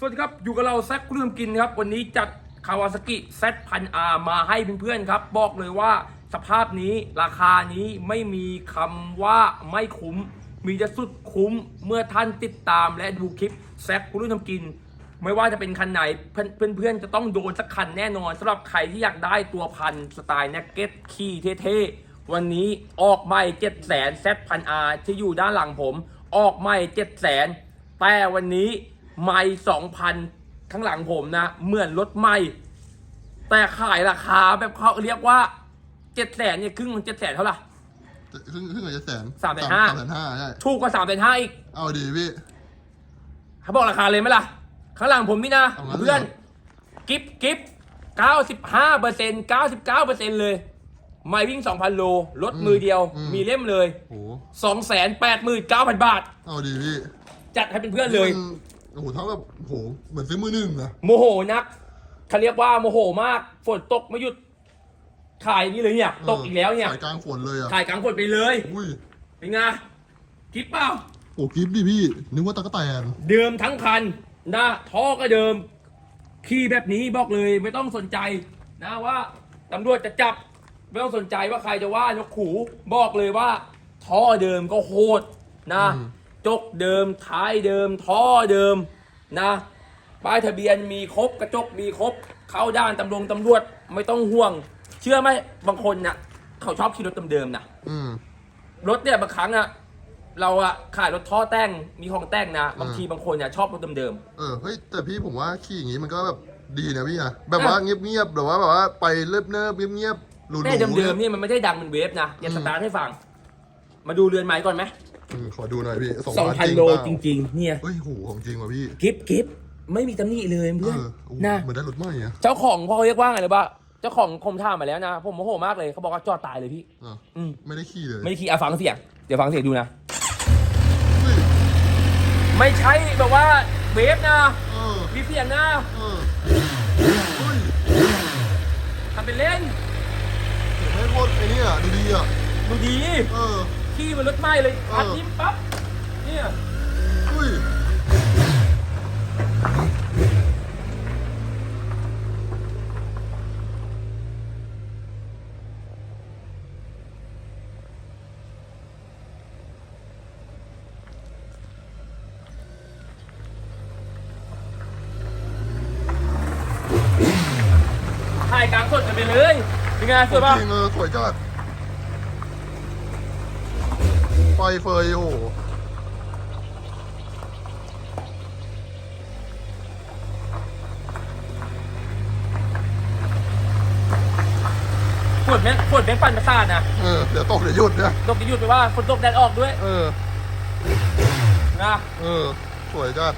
สวัสดีครับ อยู่กับเราแซคเรื่องกินครับ วันนี้จัดคาวาซากิแซพันอามาให้เพื่อนๆครับ บอกเลยว่าสภาพนี้ราคานี้ไม่มีคำว่าไม่คุ้ม มีแต่สุดคุ้มเมื่อท่านติดตามและดูคลิปแซคเรื่องทำกิน ไม่ว่าจะเป็นคันไหนเพื่อนเพื่อนๆจะต้องโดนสักคันแน่นอนสำหรับใครที่อยากได้ตัวพันสไตล์แน็กเก็ตขี่เท่ๆวันนี้ออกใหม่7 0 0 0 0 0 Z พันอาที่อยู่ด้านหลังผม ออกใหม่7 0 0 0 0 0แต่วันนี้ ไม่สองพันข้างหลังผมนะ เหมือนรถใหม่ แต่ขายราคาแบบเขาเรียกว่าเจ็ดแสนเนี่ยครึ่งมันเจ็ดแสนเท่าไหร่ครึ่งครึ่งอาจจะแสนสามแสนห้าสามแสนห้าใช่ถูกกว่าสามแสนห้าอีก เอาดีพี่เขาบอกราคาเลยไหมล่ะ ข้างหลังผมนี่นะเอางั้นเลยเพื่อน กิฟกิฟเก้าสิบห้าเปอร์เซ็นต์เก้าสิบเก้าเปอร์เซ็นต์เลยไม่วิ่งสองพันโลรถมือเดียว มีเล่มเลยโหสองแสนแปดหมื่นเก้าพันบาท เอาดีพี่ จัดให้เป็นเพื่อนเลยมัน โอ้โหเท่ากับโหเหมือนซื้อมือหนึ่งนะโมโหนักเขาเรียกว่าโมโหมากฝนตกไม่หยุดขายอย่างนี้เลยเนี่ย ตกอีกแล้วเนี่ยสายกลางฝนเลยอะขายกลางฝนไปเลยอุ้ยเป็นไงกิฟเปล่าโอ้กิฟต์ดิพี่นึกว่าตะกั่แตนเดิมทั้งคันนะท่อก็เดิมขี่แบบนี้บอกเลยไม่ต้องสนใจนะว่าตำรวจจะจับไม่ต้องสนใจว่าใครจะว่านกขู่บอกเลยว่าท่อเดิมก็โหดนะ จกเดิมท้ายเดิม ท่อเดิมนะป้ายทะเบียนมีครบกระจกมีครบ เข้าด้านตำรวจตำรวจไม่ต้องห่วง เชื่อไหมบางคนนะ่ะเขาชอบขี่รถเดิมๆนะอืม รถเนี่ยบางครั้งอะเราอะขายรถท่อแต่งมีของแต่งนะบางทีบางคนเนี่ยชอบรถเดิมเออเฮ้ยแต่พี่ผมว่าขี่อย่างงี้มันก็แบบดีนะพี่นะแบบว่าเงียบๆแบบว่าแบบว่าไปเลิบเนิบเงียบๆหรูๆๆแต่เดิมๆเนี่ยมันไม่ได้ดังเป็นเวฟนะอย่าสตาร์ทให้ฟัง มาดูเรือนไม้ก่อนไหม อืมขอดูหน่อยพี่สองสองพันพันจริงโลเปล่าจริง ๆ เนี่ยเฮ้ยโหของจริงว่ะพี่กิฟกิฟไม่มีตำหนิเลยเพื่อนเออโอ้โหนะเหมือนได้รถใหม่อะเจ้าของพ่อเรียกว่าไงเลยว่าเจ้าของคมท่ามาแล้วนะ ผมโมโหมากเลยเขาบอกว่าจอดตายเลยพี่อะอืมไม่ได้ขี่เลย ไม่ได้ขี่อะฟังเสียงเดี๋ยวฟังเสียงดูนะเฮ้ยไม่ใช่แบบว่าเวฟนะเออมีเสียงนะเออเฮ้ยทำเป็นเล่นเห็นไหมโคตรไอ้เนี่ยดูดีอะดูดี เออ ขี่มันรถไหม้เลยเอออัดยิ้มปั๊บเนี่ยอุ้ยถ่ายกลางสดกันไปเลยเป็นไงสวยป่ะ จริงเออสวยจัด ไฟเฟยโอ้โหฝนแม่งฝนแม่งปั่นประสาทนะเออเดี๋ยวตกเดี๋ยวหยุดนะตกจะหยุดไปว่าฝนตกแดดออกด้วยเออ นะเออ สวยจัด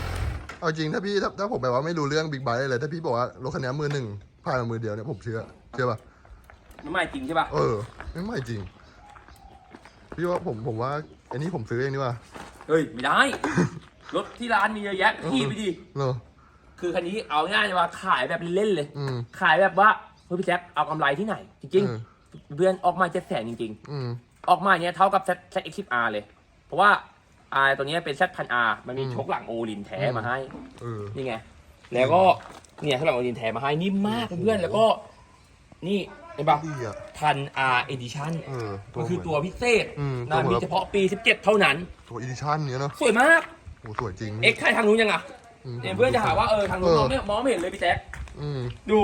เอาจริงถ้าพี่ถ้าถ้าผมแบบว่าไม่รู้เรื่องบิ๊กไบค์เลยถ้าพี่บอกว่ารถคันนี้มือหนึ่งผ่านมามือเดียวเนี่ยผมเชื่อเชื่อป่ะมันใหม่จริงใช่ป่ะ เออไม่ไม่จริง พี่ว่าผมผมว่าอันนี้ผมซื้อเองดีกว่าเฮ้ยไม่ได้ รถที่ร้านมีเยอะแยะขี่ไปดิเนอะคือคันนี้เอาง่ายเลยว่าขายแบบเล่นๆเลย อืม ขายแบบว่าเฮ้ยพี่แจ็คเอากำไรที่ไหน จริงเออๆเพื่อนออกมาเจ็ดแสนจริง อืม ๆ ออกมาเนี้ยเท่ากับ Z Z X 10 R เลย เพราะว่า R ตัวเนี้ยเป็น Z พัน R มันมีอืม ชกหลังโอลินแท้อืมมาให้ เออ นี่ไง แล้วก็เนี่ยข้างหลังโอลินแท้มาให้นิ่มมากเพื่อนๆแล้วก็ นี่เห็นปะดีอะทัน R Edition เออมันคือตัวพิเศษอืมนะตัวเหมือนมีเฉพาะปี 17 เท่านั้น ตัวอีดิชั่นเนี้ยเนาะสวยมาก โหสวยจริงเอ็กซ์ใครทางนู้นยังอะมเนี่ยเพื่อนจะหาว่าเออทางนู้นมองไม่มองไม่เห็นเลยพี่แจ๊คอืมดู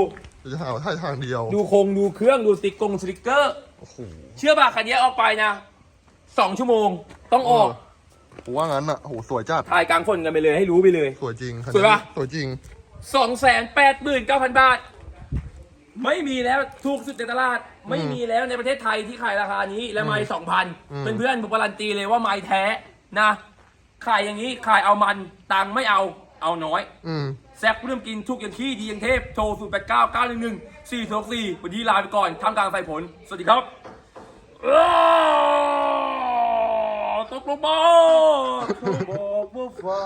จะหาว่าท่าทางเดียวดูโครงดูเครื่องดูสติ๊กกงสติ๊กเกอร์ โอ้โหเชื่อป่ะคันนี้ออกไปนะสองชั่วโมงต้องออกผมว่างั้นอะโหสวยจัดถ่ายกลางฝนกันไปเลยให้รู้ไปเลย สวยจริงคันสวยนี้ปะ สวยจริงสองแสนแปดหมื่นเก้าพันบาท ไม่มีแล้วถูกสุดในตลาด ไม่มีแล้วในประเทศไทยที่ขายราคานี้และไม้สองพันอืม เพื่อนๆผมการันตีเลยว่าไม้แท้นะขายอย่างนี้ขายเอามันตังค์ไม่เอาเอาน้อย อืม แซกเริ่มกินทุกอย่างที่ดีอย่างเทพโทร0 8 9 9 1 1 4 2 4วันนี้ลาไปก่อนทำกลางใส่ผล สวัสดีครับอ้าวตกลงมาบอกว่าฟ้า